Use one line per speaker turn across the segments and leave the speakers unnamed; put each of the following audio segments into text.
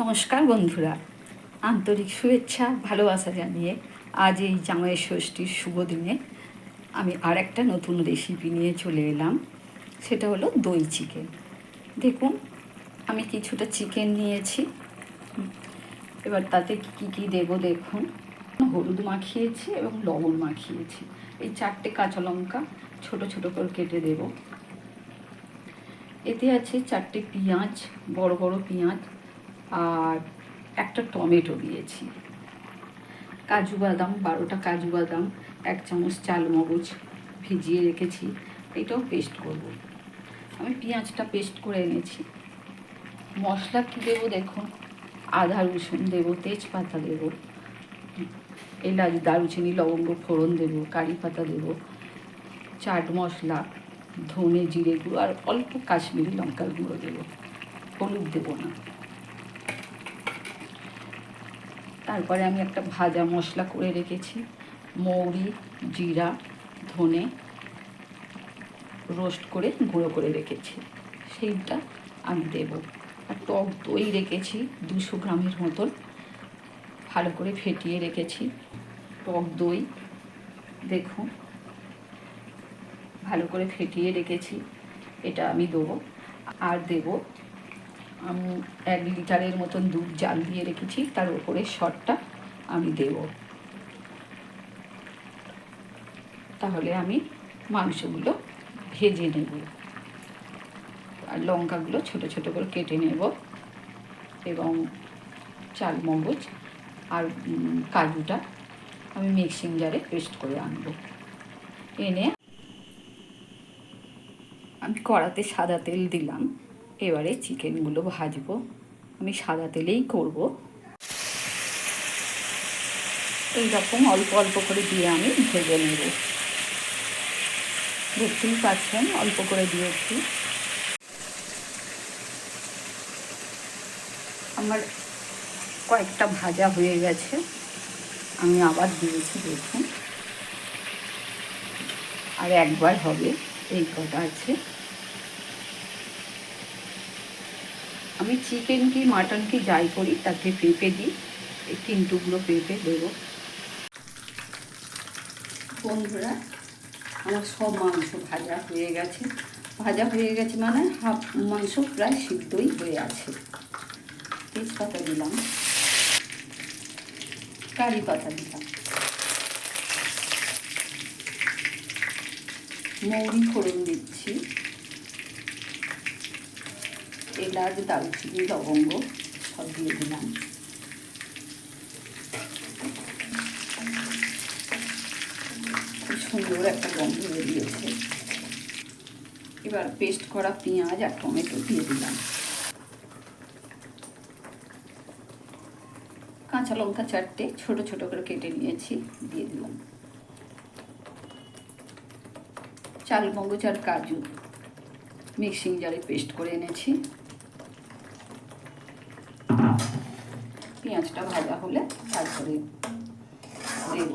নমস্কার বন্ধুরা। আন্তরিক শুভেচ্ছা, ভালোবাসা জানিয়ে আজ এই জামাই ষষ্ঠীর শুভ দিনে আমি আর একটা নতুন রেসিপি নিয়ে চলে এলাম। সেটা হলো দই চিকেন দেখুন, আমি কিছুটা চিকেন নিয়েছি। এবার তাতে কী কী দেবো দেখুন। হলুদ মাখিয়েছি এবং লবণ মাখিয়েছি। এই চারটে কাঁচা লঙ্কা ছোট ছোট করে কেটে দেবো। এতে আছে চারটে পেঁয়াজ, বড় বড় পেঁয়াজ আর একটা টমেটো দিয়েছি। কাজু বাদাম, বারোটা কাজু বাদাম, এক চামচ চাল মগজ ভিজিয়ে রেখেছি, এটাও পেস্ট করব। আমি পেঁয়াজটা পেস্ট করে এনেছি। মশলা কী দেবো দেখুন? আদা, রসুন দেবো, তেজপাতা দেবো, এলাচ, দারুচিনি, লবঙ্গ, ফোড়ন দেবো, কারি পাতা দেবো, চাট মশলা, ধনে জিরে গুঁড়ো, আর অল্প কাশ্মীরি লঙ্কার গুঁড়ো দেবো। হলুদ দেবো না। তারপরে আমি একটা ভাজা মশলা করে রেখেছি। মৌরি, জিরা, ধনে রোস্ট করে গুঁড়ো করে রেখেছি। সেইটা আমি দেব। আর টক দই রেখেছি দুশো গ্রামের মতন। ভালো করে ফেটিয়ে রেখেছি টক দই। দেখুন, ভালো করে ফেটিয়ে রেখেছি। এটা আমি দেবো। আর দেব আমি এক লিটারের মতন দুধ জাল দিয়ে রেখেছি, তার উপরে শটটা আমি দেব। তাহলে আমি মাংসগুলো ভেজে নেব। আর লঙ্কাগুলো ছোট ছোট করে কেটে নেব এবং চাল মগজ আর কাজুটা আমি মিক্সিং জারে পেস্ট করে আনব। এনে আমি কড়াতে সাদা তেল দিলাম। এবারে চিকেনগুলো ভাজবো। আমি সাদা তেলেই করব। এইরকম অল্প অল্প করে দিয়ে আমি ভেজে নেব। দেখতেই পাচ্ছেন অল্প করে দিয়েছি। আমার কয়েকটা ভাজা হয়ে গেছে। আমি আবার দিয়েছি দেখুন। আর একবার হবে, এই কটা আছে। আমি চিকেন কি, মাটন কি যাই করি তাতে পেঁপে দিই, এই তিন টুকরো পেঁপে দেবো। বন্ধুরা, আমার সব মাংস ভাজা হয়ে গেছে। ভাজা হয়ে গেছে মানে হাফ মাংস প্রায় সিদ্ধই হয়ে আছে। তেজপাতা দিলাম। কারি পাতা দিলাম। মৌরি ফোড়ন দিচ্ছি। এলাচ দারুচিনি লবঙ্গ সব দিয়ে দিলাম। খুব সুন্দর একটা গন্ধ বেরিয়েছে। এবার পেস্ট করা পেঁয়াজ আর টমেটো দিয়ে দিলাম। কাঁচা লঙ্কা চারটে ছোট ছোট করে কেটে নিয়েছি, দিয়ে দিলাম। চাল, মগজ আর কাজু মিক্সিং জারে পেস্ট করে এনেছি। পেঁয়াজটা ভাজা হলে তারপরে দেব।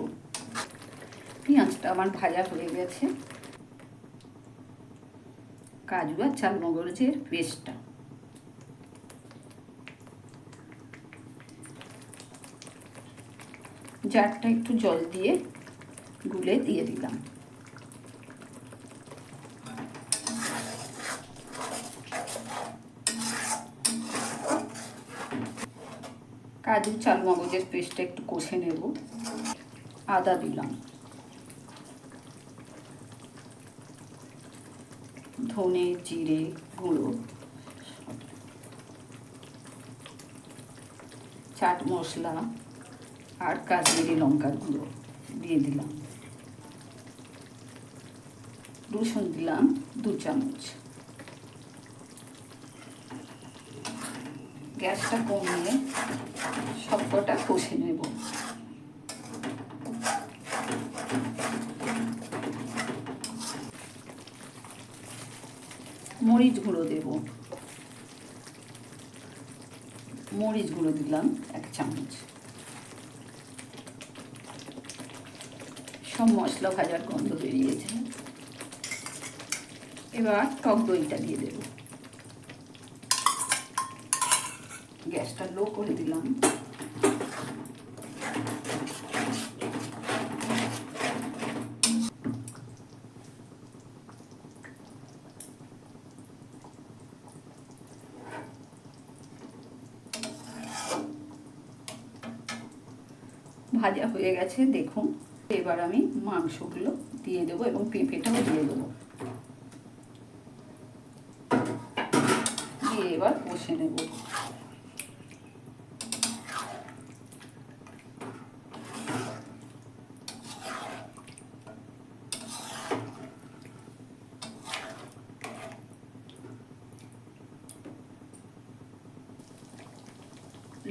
পেঁয়াজটা আমার ভাজা হয়ে গেছে। কাজু আর চাল মগজের পেস্টটা। জারটা একটু জল দিয়ে গুলে দিয়ে দিলাম। কাজু চাল মগজের পেস্টটা একটু কষে নেব। আদা দিলাম। ধনে, জিরে, গুঁড়ো। চাট মশলা আর কাশ্মীরি লঙ্কার গুঁড়ো দিয়ে দিলাম। রসুন দিলাম দু চামচ। গ্যাসটা কমিয়ে সবকটা কষে নেব। মরিচ গুঁড়ো দেব। মরিচ গুঁড়ো দিলাম এক চামচ। সব মশলা ভাজার গন্ধ বেরিয়েছে। এবার টক দইটা দিয়ে দেবো। গ্যাসটা লো করে দিলাম ভাজা হয়ে গেছে, দেখুন। এবার আমি মাংসগুলো দিয়ে দেবো এবং পেঁপেটাও দিয়ে দেবো। দিয়ে এবার কষে নেব।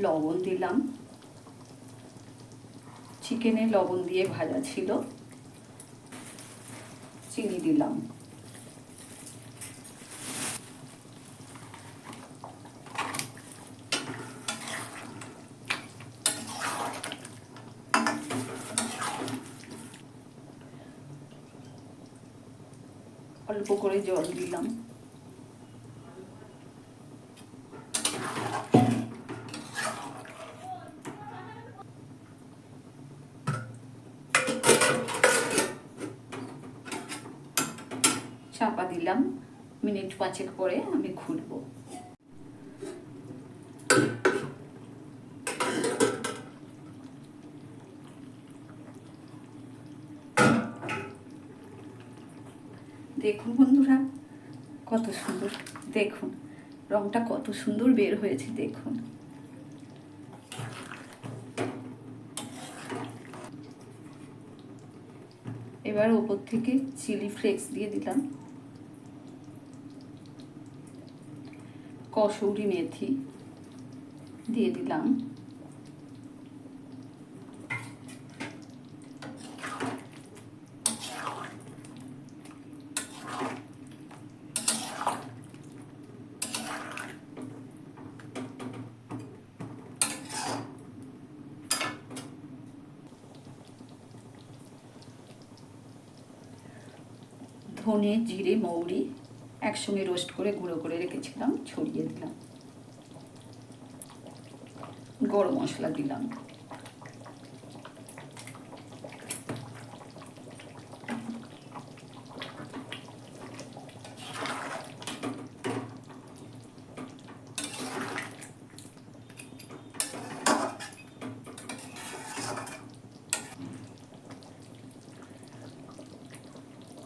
লবণ দিলাম। চিকেনে লবণ দিয়ে ভাজা ছিল। চিনি দিলাম। অল্প করে জল দিলাম চাপা দিলাম মিনিট পাঁচেক পরে আমি খুলবো। দেখুন বন্ধুরা, কত সুন্দর, দেখুন, রংটা কত সুন্দর বের হয়েছে, দেখুন। এবার ওপর থেকে চিলি ফ্লেক্স দিয়ে দিলাম। কসৌরি মেথি দিয়ে দিলাম। ধনে জিরে মৌরি একসঙ্গে রোস্ট করে গুঁড়ো করে রেখেছিলাম, ছড়িয়ে দিলাম। গরম মশলা দিলাম।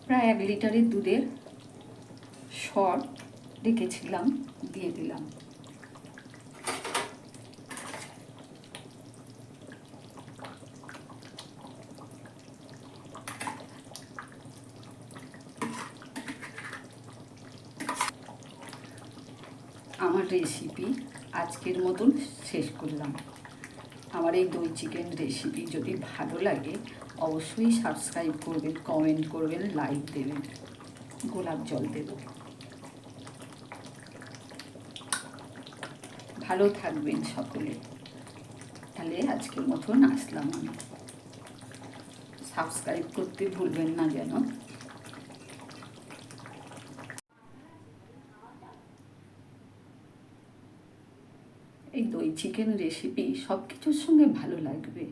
প্রায় এক লিটারের দুধের শর্ট রেখেছিলাম দিয়ে দিলাম। আমার রেসিপি আজকের মতন শেষ করলাম। আমার এই দই চিকেন রেসিপি যদি ভালো লাগে, অবশ্যই সাবস্ক্রাইব করবেন কমেন্ট করবেন লাইক দেবেন। গোলাপ জল দেব। ভালো থাকবেন সকলে। তাহলে আজকের মতন আসলাম আমি। সাবস্ক্রাইব করতে ভুলবেন না যেন। এই দই চিকেন রেসিপি সব কিছুর সঙ্গে ভালো লাগবে।